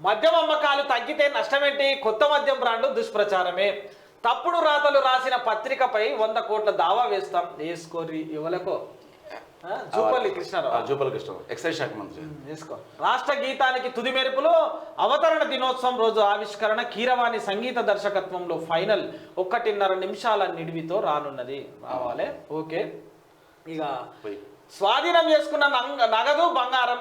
మద్యం అమ్మకాలు తగ్గితే నష్టమేంటి? కొత్త మద్యం బ్రాండు దుష్ప్రచారమే. తప్పుడు రాతలు రాసిన పత్రికపై వంద కోట్ల దావా వేస్తాం. వేసుకోరి ఎవలకో. ఆ, జూపల్లి కృష్ణారావు. జూపల్ కృష్ణ ఎక్సైజ్ శాఖ మంత్రి. వేసుకో. రాష్ట్ర గీతానికి తుది మెరుపులో అవతరణ దినోత్సవం రోజు ఆవిష్కరణ కీరవాణి సంగీత దర్శకత్వంలో ఫైనల్ ఒక్కటిన్నర నిమిషాల నిడివితో రానున్నది. రావాలే? ఓకే. ఇక. స్వాధీనం చేసుకున్న నంగ- నగదు బంగారం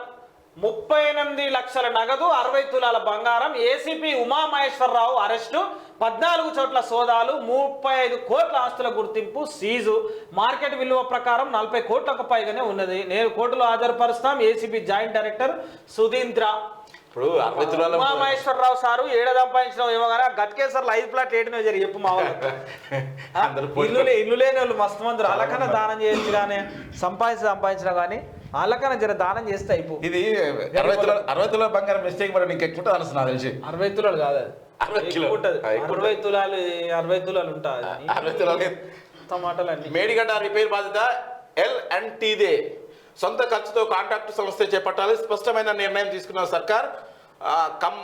ముప్పై ఎనిమిది లక్షల నగదు అరవై తులాల బంగారం ఏసీపీ ఉమామహేశ్వరరావు అరెస్టు పద్నాలుగు చోట్ల సోదాలు ముప్పై ఐదు కోట్ల ఆస్తుల గుర్తింపు సీజు. మార్కెట్ విలువ ప్రకారం నలభై కోట్లకు పైగానే ఉన్నది. నేను కోర్టులో హాజరుపరుస్తాం. ACB joint director Sudheendra. ఇప్పుడు అరవై తులాల ఉమామహేశ్వరరావు సారు ఏడ సంపాదించడం ఏమో కానీ గట్కేసర్లు ఐదు ప్లాట్లు ఏడినో జరిగి చెప్పు మా ఇల్లు ఇల్లు లేని వాళ్ళు మస్తు మంది వాళ్ళకన్నా దానం చేయొచ్చు కానీ సంపాదించి సంపాదించినా కానీ వాళ్ళకన్నా జర దానం చేస్తే అయిపో. ఇది అరవై తులాల అరవై తులాల బంగారం మిస్టేక్ పడి నీకు ఎక్కువ అనుసు నాకు తెలిసి. అరవై తులాలు కాదు అది. అరవై ఉంటది. తులాలు అరవై తులాలు ఉంటుంది అరవై తులాలు టమాటాలు మేడిగడ్డ రిపేర్ బాధ్యత ఎల్ అండ్ టీదే సొంత ఖర్చుతో కాంట్రాక్టు సంస్థ చేపట్టాలి. స్పష్టమైన నిర్ణయం తీసుకున్న సర్కార్ కం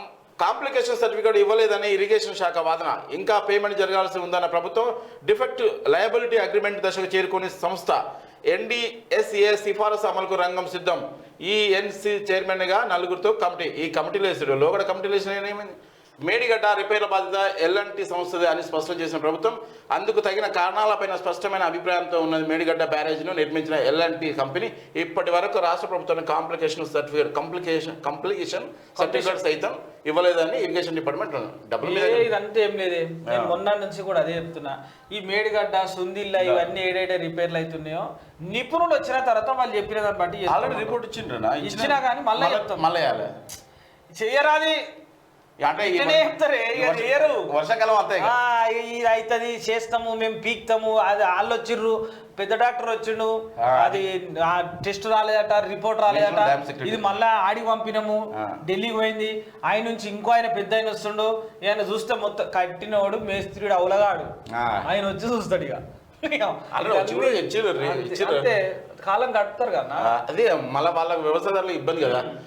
కాంప్లికేషన్ సర్టిఫికేట్ ఇవ్వలేదని ఇరిగేషన్ శాఖ వాదన. ఇంకా పేమెంట్ జరగాల్సి ఉందన్న ప్రభుత్వం డిఫెక్ట్ లయబిలిటీ అగ్రిమెంట్ దశకు చేరుకుని సంస్థ ఎన్డీఎస్ఏ సిఫారసు అమలుకు రంగం సిద్ధం. ఈఎన్సి చైర్మన్గా నలుగురితో కమిటీ ఈ కమిటీలో వేసాడు లోగడ కమిటీలో వేసిన ఏమైంది మేడిగడ్డ రిపేర్ల బాధ్యత ఎల్ఎన్టీ సంస్థదే అని స్పష్టం చేసిన ప్రభుత్వం. అందుకు తగిన కారణాలపైన స్పష్టమైన అభిప్రాయంతో ఉన్నది మేడిగడ్డ బ్యారేజ్ను నిర్మించిన ఎల్ఎన్టీ కంపెనీ. ఇప్పటి వరకు రాష్ట్ర ప్రభుత్వానికి complication certificate complication complication certificate సైతం ఇవ్వలేదని ఇరిగేషన్ డిపార్ట్మెంట్ డబ్బుల ఇదంతా ఏం లేదే. నేను మొన్న నుంచి కూడా అదే చెప్తున్నా. ఈ మేడిగడ్డ సుందిల్ల ఇవన్నీ ఏడేడే రిపేర్లు అవుతున్నాయో నిపుణులు వచ్చిన తర్వాత వాళ్ళు చెప్పిన దాన్ని బట్టి. ఆల్రెడీ రిపోర్ట్ ఇచ్చిండ్రు ఇచ్చినా కానీ మళ్ళా చెప్తాం. మళ్ళీ చెయ్యరాది అంటే. వర్షాకాలం అంతే ఇది అవుతుంది చేస్తాము మేము పీక్తాము అది వాళ్ళు వచ్చిర్రు పెద్ద డాక్టర్ వచ్చిండు. అది టెస్ట్ రాలేదట రిపోర్ట్ రాలేదట. ఇది మళ్ళా ఆడికి పంపినాము. ఢిల్లీకి పోయింది ఆయన నుంచి ఇంకో ఆయన పెద్ద ఆయన వస్తుండు ఆయన చూస్తే మొత్తం కట్టినవాడు మేస్త్రిడు అవలగాడు. ఆయన వచ్చి చూస్తాడు ఇక కాలం గడుపుతారు కదా అదే మళ్ళీ వాళ్ళకి వ్యవసాయదారులకు ఇబ్బంది కదా